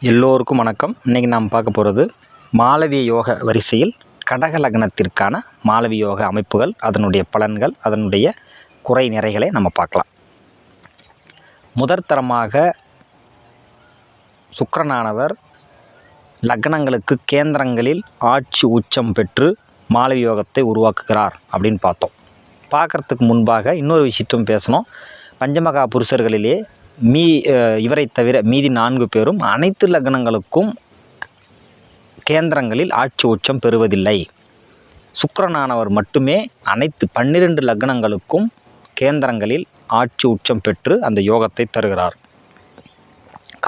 எல்லோருக்கும் வணக்கம். இன்றைக்கி நாம் பார்க்க போகிறது மாலவிய யோக வரிசையில் கடக லக்னத்திற்கான மாலவி யோக அமைப்புகள் அதனுடைய பலன்கள் அதனுடைய குறை நிறைகளை நம்ம பார்க்கலாம். முதற்தரமாக சுக்கரனானவர் லக்னங்களுக்கு கேந்திரங்களில் ஆட்சி உச்சம் பெற்று மாலவி யோகத்தை உருவாக்குகிறார் அப்படின்னு பார்த்தோம். பார்க்கறதுக்கு முன்பாக இன்னொரு விஷயத்தையும் பேசணும். பஞ்சமகா புருஷர்களிலே மீ இவரை தவிர மீதி நான்கு பேரும் அனைத்து லக்னங்களுக்கும் கேந்திரங்களில் ஆட்சி உச்சம் பெறுவதில்லை. சுக்கரனானவர் மட்டுமே அனைத்து பன்னிரண்டு லக்னங்களுக்கும் கேந்திரங்களில் ஆட்சி உச்சம் பெற்று அந்த யோகத்தை தருகிறார்.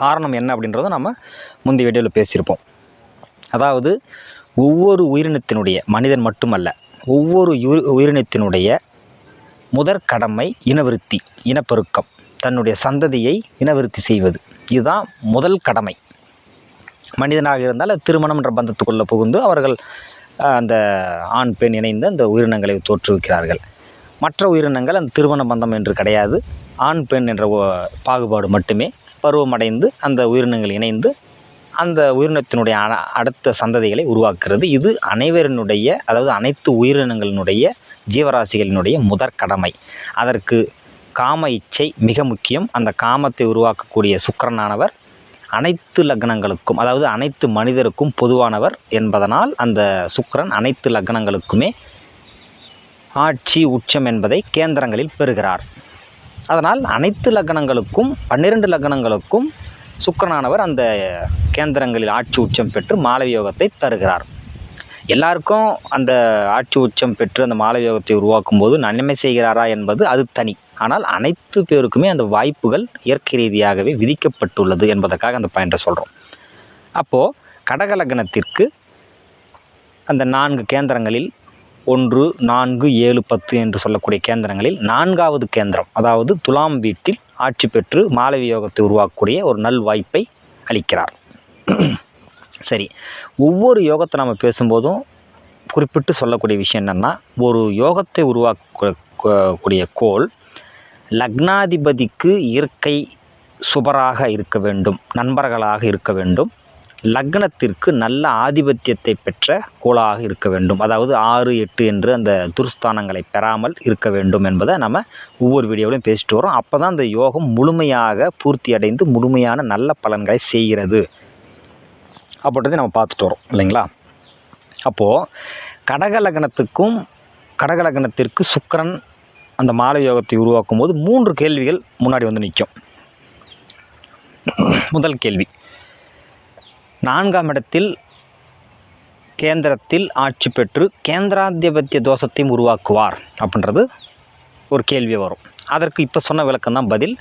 காரணம் என்ன அப்படின்றத நம்ம முந்தைய வீடியோவில் பேசியிருப்போம். அதாவது ஒவ்வொரு உயிரினத்தினுடைய மனிதன் மட்டுமல்ல ஒவ்வொரு உயிரினத்தினுடைய முதற் கடமை இனவிருத்தி இனப்பெருக்கம். தன்னுடைய சந்ததியை இனவிருத்தி செய்வது. இதுதான் முதல் கடமை. மனிதனாக இருந்தால் திருமணம் என்ற பந்தத்துக்குள்ளே புகுந்து அவர்கள் அந்த ஆண் பெண் இணைந்து அந்த உயிரினங்களை தோற்றுவிக்கிறார்கள். மற்ற உயிரினங்கள் அந்த திருமண பந்தம் என்று கிடையாது. ஆண் பெண் என்ற பாகுபாடு மட்டுமே பருவமடைந்து அந்த உயிரினங்கள் இணைந்து அந்த உயிரினத்தினுடைய அ- அடுத்த சந்ததிகளை உருவாக்குறது. இது அனைவரினுடைய அதாவது அனைத்து உயிரினங்களினுடைய ஜீவராசிகளினுடைய முதற் கடமை. அதற்கு காம இச்சை மிக முக்கியம். அந்த காமத்தை உருவாக்கக்கூடிய சுக்கிரனானவர் அனைத்து லக்னங்களுக்கும் அதாவது அனைத்து மனிதருக்கும் பொதுவானவர் என்பதனால் அந்த சுக்கரன் அனைத்து லக்னங்களுக்குமே ஆட்சி உச்சம் என்பதை கேந்திரங்களில் பெறுகிறார். அதனால் அனைத்து லக்னங்களுக்கும் பன்னிரண்டு லக்னங்களுக்கும் சுக்கரனானவர் அந்த கேந்திரங்களில் ஆட்சி உச்சம் பெற்று மாலவி யோகத்தை தருகிறார். எல்லாருக்கும் அந்த ஆட்சி உச்சம் பெற்று அந்த மாலவி யோகத்தை உருவாக்கும் போது நன்மை செய்கிறாரா என்பது அது தனி. ஆனால் அனைத்து பேருக்குமே அந்த வாய்ப்புகள் இயற்கை ரீதியாகவே விதிக்கப்பட்டுள்ளது என்பதற்காக அந்த பாயிண்ட்டை சொல்கிறோம் அப்போது கடக லக்னத்திற்கு அந்த நான்கு கேந்திரங்களில் ஒன்று நான்கு ஏழு பத்து என்று சொல்லக்கூடிய கேந்திரங்களில் நான்காவது கேந்திரம் அதாவது துலாம் வீட்டில் ஆட்சி பெற்று மாலவி யோகத்தை உருவாக்கக்கூடிய ஒரு நல் வாய்ப்பை அளிக்கிறார். சரி ஒவ்வொரு யோகத்தை நம்ம பேசும்போதும் குறிப்பிட்டு சொல்லக்கூடிய விஷயம் என்னென்னா ஒரு யோகத்தை உருவாக்க கூடிய கோள் லக்னாதிபதிக்கு இயற்கை சுபராக இருக்க வேண்டும் நண்பர்களாக இருக்க வேண்டும். லக்னத்திற்கு நல்ல ஆதிபத்தியத்தை பெற்ற கோளாக இருக்க வேண்டும். அதாவது ஆறு எட்டு என்று அந்த துர்ஸ்தானங்களை பெறாமல் இருக்க வேண்டும் என்பதை நம்ம ஒவ்வொரு வீடியோவிலையும் பேசிட்டு வரோம். அப்போ தான் அந்த யோகம் முழுமையாக பூர்த்தி அடைந்து முழுமையான நல்ல பலன்களை செய்கிறது அப்படின்றதை நம்ம பார்த்துட்டு வரோம் இல்லைங்களா? அப்போது கடக லக்னத்துக்கும் கடக லக்னத்திற்கு சுக்கரன் அந்த மாலை யோகத்தை உருவாக்கும் போது மூன்று கேள்விகள் முன்னாடி வந்து நிற்கும். முதல் கேள்வி. நான்காம் இடத்தில் கேந்திரத்தில் ஆட்சி பெற்று கேந்திராதிபத்திய தோஷத்தையும் உருவாக்குவார் அப்படின்றது ஒரு கேள்வி வரும். அதற்கு இப்போ சொன்ன விளக்கம் தான் பதில்.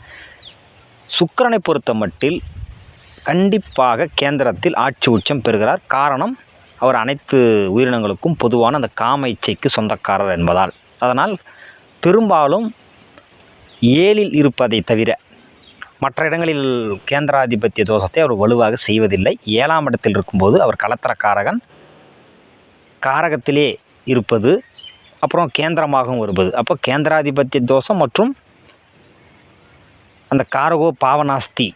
சுக்கரனை பொறுத்த மட்டில் கண்டிப்பாக கேந்திரத்தில் ஆட்சி உச்சம் பெறுகிறார். காரணம் அவர் அனைத்து உயிரினங்களுக்கும் பொதுவான அந்த காம இச்சைக்கு சொந்தக்காரர் என்பதால். அதனால் பெரும்பாலும் ஏழில் இருப்பதை தவிர மற்ற இடங்களில் கேந்திராதிபத்திய தோஷத்தை அவர் வலுவாக செய்வதில்லை. ஏழாம் இடத்தில் இருக்கும்போது அவர் கலத்திரக்காரகன். காரகத்திலே இருப்பது அப்புறம் கேந்திரமாகவும் வருவது அப்போ கேந்திராதிபத்திய தோஷம் மற்றும் அந்த காரகோ பாவனாஸ்தி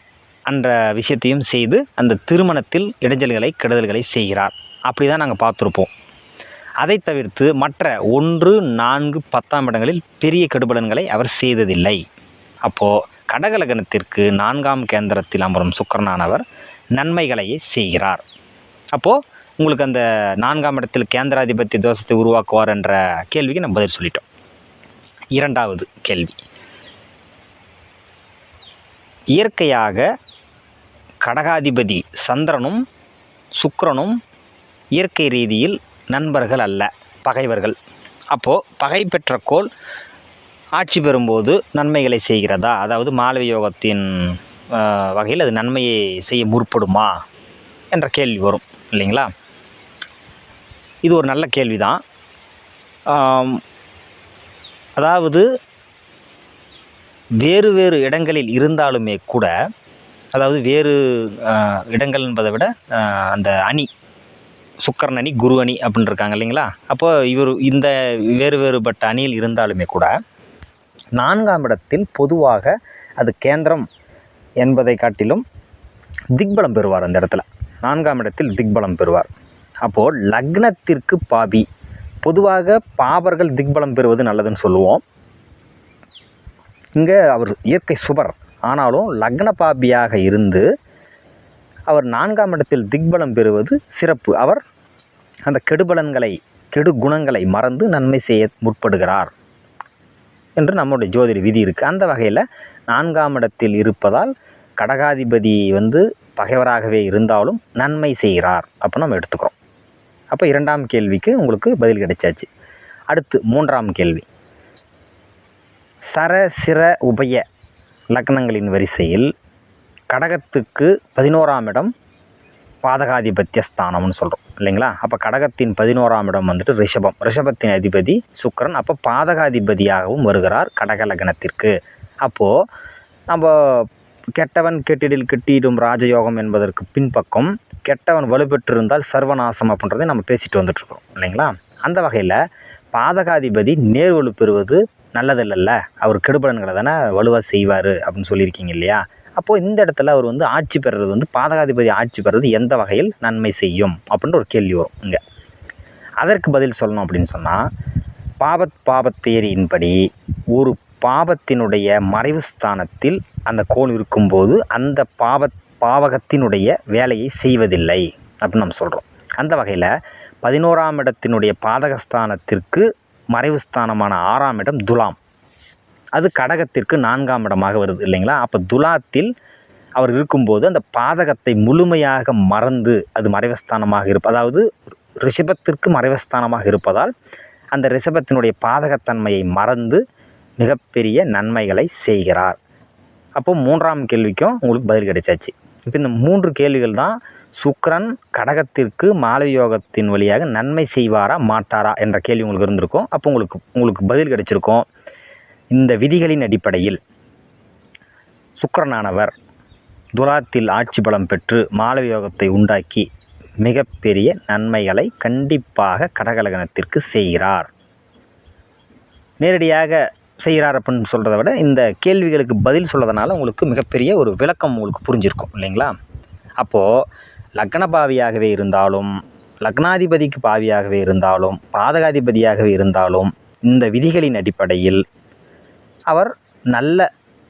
என்ற விஷயத்தையும் செய்து அந்த திருமணத்தில் இடைஞ்சல்களை கெடுதல்களை செய்கிறார். அப்படி தான் நாங்கள் பார்த்துருப்போம். அதை தவிர்த்து மற்ற ஒன்று நான்கு பத்தாம் இடங்களில் பெரிய கெடுபலன்களை அவர் செய்ததில்லை. அப்போது கடகலகணத்திற்கு நான்காம் கேந்திரத்தில் அமரும் சுக்கரனானவர் நன்மைகளையே செய்கிறார். அப்போது உங்களுக்கு அந்த நான்காம் இடத்தில் கேந்திராதிபத்திய தோஷத்தை உருவாக்குவார் என்ற கேள்விக்கு நம்ம பதில் சொல்லிட்டோம். இரண்டாவது கேள்வி. இயற்கையாக கடகாதிபதி சந்திரனும் சுக்கரனும் இயற்கை ரீதியில் நண்பர்கள் அல்ல பகைவர்கள். அப்போது பகை பெற்ற கோள் ஆட்சி பெறும்போது நன்மைகளை செய்கிறதா? அதாவது மாலவி யோகத்தின் வகையில் அது நன்மையை செய்ய முற்படுமா? என்ற கேள்வி வரும் இல்லைங்களா? இது ஒரு நல்ல கேள்வி தான் அதாவது வேறு வேறு இடங்களில் இருந்தாலுமே கூட அதாவது வேறு இடங்கள் என்பதை விட அந்த அணி சுக்கரன் அணி குரு அணி அப்படின்னு இருக்காங்க இல்லைங்களா? அப்போ இவர் இந்த வேறு வேறுபட்ட அணியில் இருந்தாலுமே கூட நான்காம் இடத்தில் பொதுவாக அது கேந்திரம் என்பதை காட்டிலும் திக்பலம் பெறுவார் அந்த இடத்துல. நான்காம் இடத்தில் திக்பலம் பெறுவார். அப்போது லக்னத்திற்கு பாபி. பொதுவாக பாபர்கள் திக்பலம் பெறுவது நல்லதுன்னு சொல்லுவோம். இங்கே அவர் இயற்கை சுபர். ஆனாலும் லக்ன பாபியாக இருந்து அவர் நான்காம் இடத்தில் திக்பலம் பெறுவது சிறப்பு. அவர் அந்த கெடுபலன்களை கெடு குணங்களை மறந்து நன்மை செய்ய முற்படுகிறார் என்று நம்முடைய ஜோதிட விதி இருக்குது அந்த வகையில் நான்காம் இடத்தில் இருப்பதால் கடகாதிபதி வந்து பகைவராகவே இருந்தாலும் நன்மை செய்கிறார் அப்போ நம்ம எடுத்துக்கிறோம். அப்போ இரண்டாம் கேள்விக்கு உங்களுக்கு பதில் கிடைச்சாச்சு. அடுத்து மூன்றாம் கேள்வி. சர சிர உபய லக்னங்களின் வரிசையில் கடகத்துக்கு பதினோராம் இடம் பாதகாதிபத்திய ஸ்தானம்னு சொல்கிறோம் இல்லைங்களா? அப்போ கடகத்தின் பதினோராம் இடம் வந்துட்டு ரிஷபம். ரிஷபத்தின் அதிபதி சுக்கிரன். அப்போ பாதகாதிபதியாகவும் வருகிறார் கடக லக்னத்திற்கு. அப்போது நம்ம கெட்டவன் கெட்டிடில் கெட்டிடும் ராஜயோகம் என்பதற்கு பின்பக்கம் கெட்டவன் வலுப்பெற்றிருந்தால் சர்வநாசம் அப்படின்றதை நம்ம பேசிட்டு வந்துட்டுருக்கோம் இல்லைங்களா? அந்த வகையில் பாதகாதிபதி நேர் வலு பெறுவது நல்லதில்லல்ல. அவர் கெடுபலன்களை தானே வலுவாக செய்வார் அப்படின்னு சொல்லியிருக்கீங்க இல்லையா? அப்போது இந்த இடத்துல அவர் வந்து ஆட்சி பெறுறது வந்து பாதகாதிபதி ஆட்சி பெறுறது எந்த வகையில் நன்மை செய்யும் அப்படின்ற ஒரு கேள்வி வரும் இங்கே. அதற்கு பதில் சொல்லணும் அப்படின்னு சொன்னால் பாபத் பாபத்தேரியின்படி ஒரு பாவத்தினுடைய மறைவு ஸ்தானத்தில் அந்த கோள் இருக்கும்போது அந்த பாவ பாவகத்தினுடைய வேலையை செய்வதில்லை அப்படின்னு நம்ம சொல்கிறோம் அந்த வகையில் பதினோராம் இடத்தினுடைய பாதகஸ்தானத்திற்கு மறைவு ஸ்தானமான ஆறாம் இடம் துலாம். அது கடகத்திற்கு நான்காம் இடமாக வருது இல்லைங்களா? அப்போ துலாத்தில் அவர் இருக்கும்போது அந்த பாதகத்தை முழுமையாக மறந்து அது மறைவஸ்தானமாக இருப்ப அதாவது ரிஷபத்திற்கு மறைவஸ்தானமாக இருப்பதால் அந்த ரிஷபத்தினுடைய பாதகத்தன்மையை மறந்து மிகப்பெரிய நன்மைகளை செய்கிறார். அப்போ மூன்றாம் கேள்விக்கும் உங்களுக்கு பதில் கிடைச்சாச்சு. இப்போ இந்த மூன்று கேள்விகள் தான் சுக்ரன் கடகத்திற்கு மாலவி யோகத்தின் வழியாக நன்மை செய்வாரா மாட்டாரா என்ற கேள்வி உங்களுக்கு இருந்திருக்கும். அப்போ உங்களுக்கு உங்களுக்கு பதில் கிடைச்சிருக்கும். இந்த விதிகளின் அடிப்படையில் சுக்கரனானவர் துலாத்தில் ஆட்சி பலம் பெற்று மாலவியோகத்தை உண்டாக்கி மிகப்பெரிய நன்மைகளை கண்டிப்பாக கடகலகனத்திற்கு செய்கிறார். நேரடியாக செய்கிறார் அப்படின்னு சொல்கிறத விட இந்த கேள்விகளுக்கு பதில் சொல்கிறதுனால உங்களுக்கு மிகப்பெரிய ஒரு விளக்கம் உங்களுக்கு புரிஞ்சிருக்கும் இல்லைங்களா? அப்போது லக்ன பாவியாகவே இருந்தாலும் லக்னாதிபதிக்கு பாவியாகவே இருந்தாலும் பாதகாதிபதியாகவே இருந்தாலும் இந்த விதிகளின் அடிப்படையில் அவர் நல்ல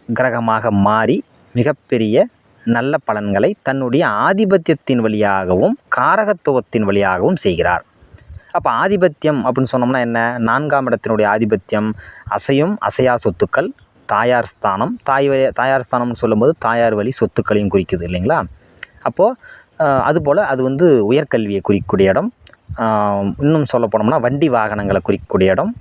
கிரகமாக மாறி மிகப்பெரிய நல்ல பலன்களை தன்னுடைய ஆதிபத்தியத்தின் வழியாகவும் காரகத்துவத்தின் வழியாகவும் செய்கிறார். அப்போ ஆதிபத்தியம் அப்படின்னு சொன்னோம்னா என்ன? நான்காம் இடத்தினுடைய ஆதிபத்தியம் அசையும் அசையா சொத்துக்கள் தாயார் ஸ்தானம் தாய் வழி தாயார் ஸ்தானம்னு சொல்லும்போது தாயார் வழி சொத்துக்களையும் குறிக்குது இல்லைங்களா? அப்போது அதுபோல் அது வந்து உயர்கல்வியை குறிக்கக்கூடிய இடம். இன்னும் சொல்ல போனோம்னா வண்டி வாகனங்களை குறிக்கக்கூடிய இடம்.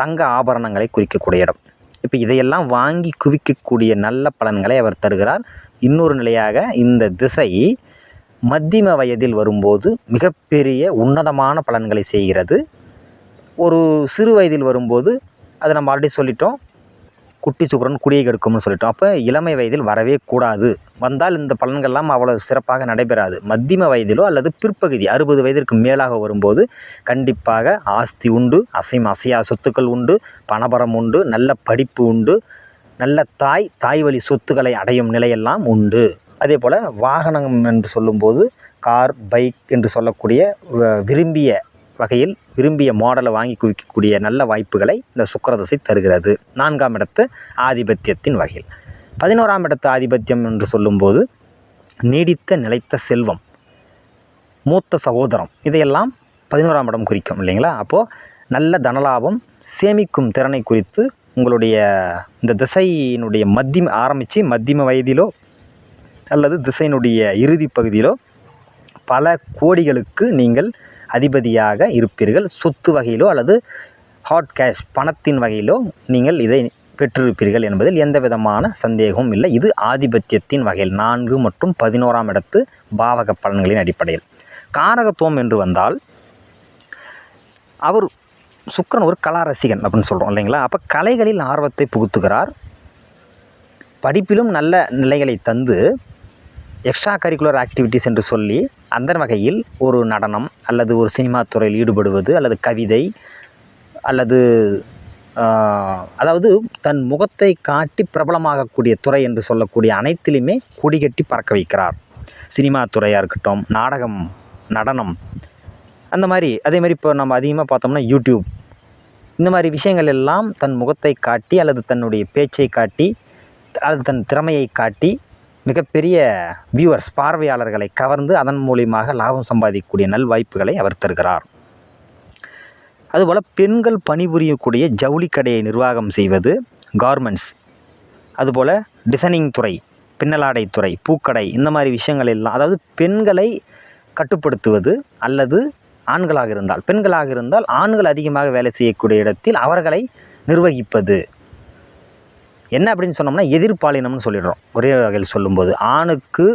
தங்க ஆபரணங்களை குறிக்கக்கூடிய இடம். இப்போ இதையெல்லாம் வாங்கி குவிக்கக்கூடிய நல்ல பலன்களை அவர் தருகிறார். இன்னொரு நிலையாக இந்த திசை மத்தியம வயதில் வரும்போது மிகப்பெரிய உன்னதமான பலன்களை செய்கிறது. ஒரு சிறு வயதில் வரும்போது அதை நம்ம ஆல்ரெடி சொல்லிட்டோம். குட்டி சுக்கரன் குடியை கெடுக்கும்னு சொல்லிட்டோம். அப்போ இளமை வயதில் வரவே கூடாது. வந்தால் இந்த பலன்கள்லாம் அவ்வளோ சிறப்பாக நடைபெறாது. மத்தியம வயதிலோ அல்லது பிற்பகுதி அறுபது வயதிற்கு மேலாக வரும்போது கண்டிப்பாக ஆஸ்தி உண்டு அசைம் அசையா சொத்துக்கள் உண்டு பணபரம் உண்டு நல்ல படிப்பு உண்டு நல்ல தாய் தாய் வழி சொத்துக்களை அடையும் நிலையெல்லாம் உண்டு. அதே போல் வாகனம் என்று சொல்லும்போது கார் பைக் என்று சொல்லக்கூடிய வ- விரும்பிய வகையில் விரும்பிய மாடலை வாங்கி குவிக்கக்கூடிய நல்ல வாய்ப்புகளை இந்த சுக்கரதசை தருகிறது. நான்காம் இடத்து ஆதிபத்தியத்தின் வகையில். பதினோராம் இடத்து ஆதிபத்தியம் என்று சொல்லும்போது நீடித்த நிலைத்த செல்வம் மூத்த சகோதரம் இதையெல்லாம் பதினோராம் இடம் குறிக்கும் இல்லைங்களா? அப்போது நல்ல தனலாபம் சேமிக்கும் திறனை குறித்து உங்களுடைய இந்த திசையினுடைய மத்தியம ஆரம்பித்து மத்தியம வயதிலோ அல்லது திசையினுடைய இறுதி பகுதியிலோ பல கோடிகளுக்கு நீங்கள் அதிபதியாக இருப்பீர்கள். சொத்து வகையிலோ அல்லது ஹாட் கேஷ் பணத்தின் வகையிலோ நீங்கள் இதை பெற்றிருப்பீர்கள் என்பதில் எந்த விதமான சந்தேகமும் இல்லை. இது ஆதிபத்தியத்தின் வகையில் நான்கு மற்றும் பதினோராம் இடத்து பாவக பலன்களின் அடிப்படையில். காரகத்துவம் என்று வந்தால் அவர் சுக்கரன் ஒரு கலா ரசிகன் அப்படின்னு சொல்கிறோம் இல்லைங்களா? அப்போ கலைகளில் ஆர்வத்தை புகுத்துகிறார். படிப்பிலும் நல்ல நிலைகளை தந்து எக்ஸ்ட்ரா கரிக்குலர் ஆக்டிவிட்டிஸ் என்று சொல்லி அந்த வகையில் ஒரு நடனம் அல்லது ஒரு சினிமா துறையில் ஈடுபடுவது அல்லது கவிதை அல்லது அதாவது தன் முகத்தை காட்டி பிரபலமாகக்கூடிய துறை என்று சொல்லக்கூடிய அனைத்திலுமே கொடிகட்டி பறக்க வைக்கிறார். சினிமா துறையாக இருக்கட்டும் நாடகம் நடனம் அந்த மாதிரி அதே மாதிரி இப்போ நம்ம அதிகமாக பார்த்தோம்னா யூடியூப். இந்த மாதிரி விஷயங்கள் எல்லாம் தன் முகத்தை காட்டி அல்லது தன்னுடைய பேச்சை காட்டி அல்லது தன் திறமையை காட்டி மிகப்பெரிய வியூவர்ஸ் பார்வையாளர்களை கவர்ந்து அதன் மூலியமாக லாபம் சம்பாதிக்கக்கூடிய நல்வாய்ப்புகளை அவர் தருகிறார். அதுபோல் பெண்கள் பணிபுரியக்கூடிய ஜவுளி கடையை நிர்வாகம் செய்வது கார்மெண்ட்ஸ் அதுபோல் டிசைனிங் துறை பின்னலாடை துறை பூக்கடை இந்த மாதிரி விஷயங்கள் எல்லாம் அதாவது பெண்களை கட்டுப்படுத்துவது அல்லது ஆண்களாக இருந்தால் பெண்களாக இருந்தால் ஆண்கள் அதிகமாக வேலை செய்யக்கூடிய இடத்தில் அவர்களை நிர்வகிப்பது. என்ன அப்படின்னு சொன்னோம்னா எதிர்பாலினம்னு சொல்லிடுறோம். ஒரே வகையில் சொல்லும்போது ஆணுக்கு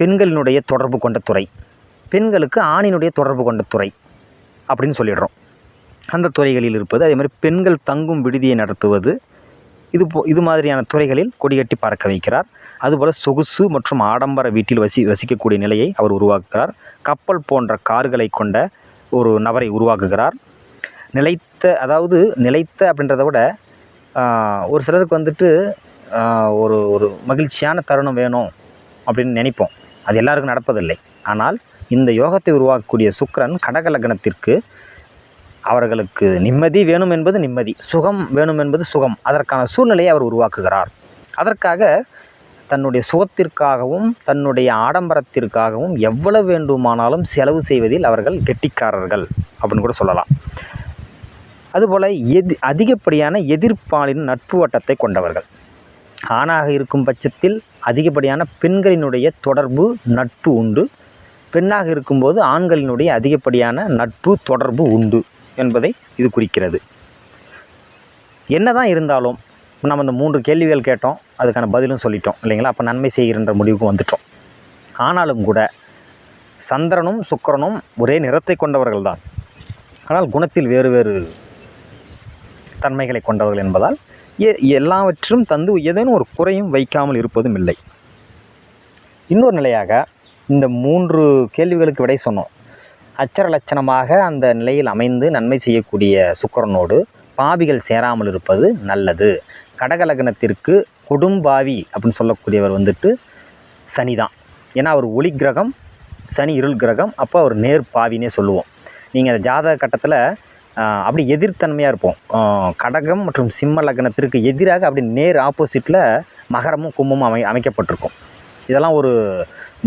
பெண்களினுடைய தொடர்பு கொண்ட துறை பெண்களுக்கு ஆணினுடைய தொடர்பு கொண்ட துறை அப்படின்னு சொல்லிடுறோம். அந்த துறைகளில் இருப்பது அதே மாதிரி பெண்கள் தங்கும் விடுதியை நடத்துவது இது போ இது மாதிரியான துறைகளில் கொடிகட்டி பறக்க வைக்கிறார். அதுபோல் சொகுசு மற்றும் ஆடம்பர வீட்டில் வசி வசிக்கக்கூடிய நிலையை அவர் உருவாக்குகிறார். கப்பல் போன்ற கார்களை கொண்ட ஒரு நபரை உருவாக்குகிறார். நிலைத்த அதாவது நிலைத்த அப்படின்றத விட ஒரு சிலருக்கு வந்துட்டு ஒரு ஒரு மகிழ்ச்சியான தருணம் வேணும் அப்படின்னு நினைப்போம். அது எல்லாருக்கும் நடப்பதில்லை. ஆனால் இந்த யோகத்தை உருவாக்கக்கூடிய சுக்கரன் கடக லக்னத்திற்கு அவர்களுக்கு நிம்மதி வேணும் என்பது நிம்மதி சுகம் வேணும் என்பது சுகம். அதற்கான சூழ்நிலையை அவர் உருவாக்குகிறார். அதற்காக தன்னுடைய சுகத்திற்காகவும் தன்னுடைய ஆடம்பரத்திற்காகவும் எவ்வளவு வேண்டுமானாலும் செலவு செய்வதில் அவர்கள் கெட்டிக்காரர்கள் அப்படின்னு கூட சொல்லலாம். அதுபோல் எதி அதிகப்படியான எதிர்ப்பாளின் நட்பு வட்டத்தை கொண்டவர்கள். ஆணாக இருக்கும் பட்சத்தில் அதிகப்படியான பெண்களினுடைய தொடர்பு நட்பு உண்டு. பெண்ணாக இருக்கும்போது ஆண்களினுடைய அதிகப்படியான நட்பு தொடர்பு உண்டு என்பதை இது குறிக்கிறது. என்னதான் இருந்தாலும் நம்ம இந்த மூன்று கேள்விகள் கேட்டோம் அதுக்கான பதிலும் சொல்லிட்டோம் இல்லைங்களா? அப்போ நன்மை செய்கின்ற முடிவுக்கு வந்துட்டோம். ஆனாலும் கூட சந்திரனும் சுக்கிரனும் ஒரே நிறத்தை கொண்டவர்கள் தான் ஆனால் குணத்தில் வேறு வேறு தன்மைகளை கொண்டவர்கள் என்பதால் எ- எல்லாவற்றும் தந்து ஏதேனும் ஒரு குறையும் வைக்காமல் இருப்பதும் இல்லை. இன்னொரு நிலையாக இந்த மூன்று கேள்விகளுக்கு விடை சொன்னோம். அச்சர லட்சணமாக அந்த நிலையில் அமைந்து நன்மை செய்யக்கூடிய சுக்கிரனோடு பாவிகள் சேராமல் இருப்பது நல்லது. கடக லக்னத்திற்கு கொடும்பாவி அப்படின்னு சொல்லக்கூடியவர் வந்துட்டு சனி தான் ஏன்னா அவர் ஒளி கிரகம் சனி இருள் கிரகம் அப்போ அவர் நேர் பாவினே சொல்லுவோம். நீங்கள் அந்த ஜாதக கட்டத்தில் அப்படி எதிர்த்தன்மையாக இருப்போம். கடகம் மற்றும் சிம்ம லக்னத்திற்கு எதிராக அப்படி நேர் ஆப்போசிட்டில் மகரமும் கும்பமும் அமை அமைக்கப்பட்டிருக்கும். இதெல்லாம் ஒரு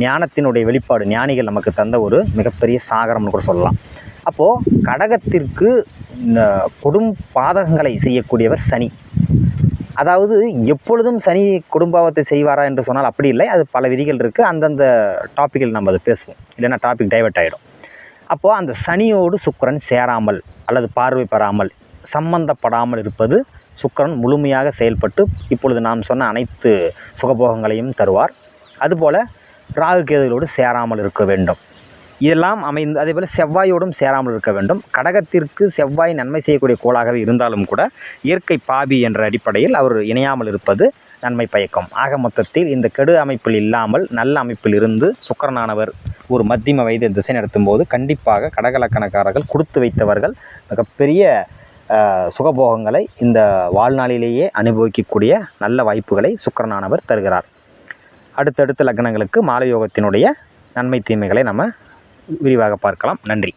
ஞானத்தினுடைய வெளிப்பாடு ஞானிகள் நமக்கு தந்த ஒரு மிகப்பெரிய சாகரம்னு கூட சொல்லலாம். அப்போது கடகத்திற்கு இந்த கொடும் பாதகங்களை செய்யக்கூடியவர் சனி. அதாவது எப்பொழுதும் சனி குடும்பாவத்தை செய்வாரா என்று சொன்னால் அப்படி இல்லை. அது பல விதிகள் இருக்குது அந்தந்த டாப்பிக்கில் நம்ம அதை பேசுவோம். இல்லைன்னா டாபிக் டைவர்ட் ஆகிடும் அப்போது அந்த சனியோடு சுக்கரன் சேராமல் அல்லது பார்வை பெறாமல் சம்பந்தப்படாமல் இருப்பது சுக்கிரன் முழுமையாக செயல்பட்டு இப்பொழுது நாம் சொன்ன அனைத்து சுகபோகங்களையும் தருவார். அதுபோல் ராகு கேதுகளோடு சேராமல் இருக்க வேண்டும். இதெல்லாம் அமைந்து அதேபோல் செவ்வாயோடும் சேராமல் இருக்க வேண்டும். கடகத்திற்கு செவ்வாய் நன்மை செய்யக்கூடிய கோளாகவே இருந்தாலும் கூட இயற்கை பாபி என்ற அடிப்படையில் அவர் இணையாமல் இருப்பது நன்மை பயக்கும். ஆக மொத்தத்தில் இந்த கெடு அமைப்பில் இல்லாமல் நல்ல அமைப்பில் இருந்து சுக்கரனானவர் ஒரு மத்தியம வயது திசை நடத்தும் போது கண்டிப்பாக கடகலக்கணக்காரர்கள் கொடுத்து வைத்தவர்கள் மிகப்பெரிய சுகபோகங்களை இந்த வாழ்நாளிலேயே அனுபவிக்கக்கூடிய நல்ல வாய்ப்புகளை சுக்கரனானவர் தருகிறார். அடுத்தடுத்த லக்னங்களுக்கு மாலை யோகத்தினுடைய நன்மை தீமைகளை நம்ம விரிவாக பார்க்கலாம். நன்றி.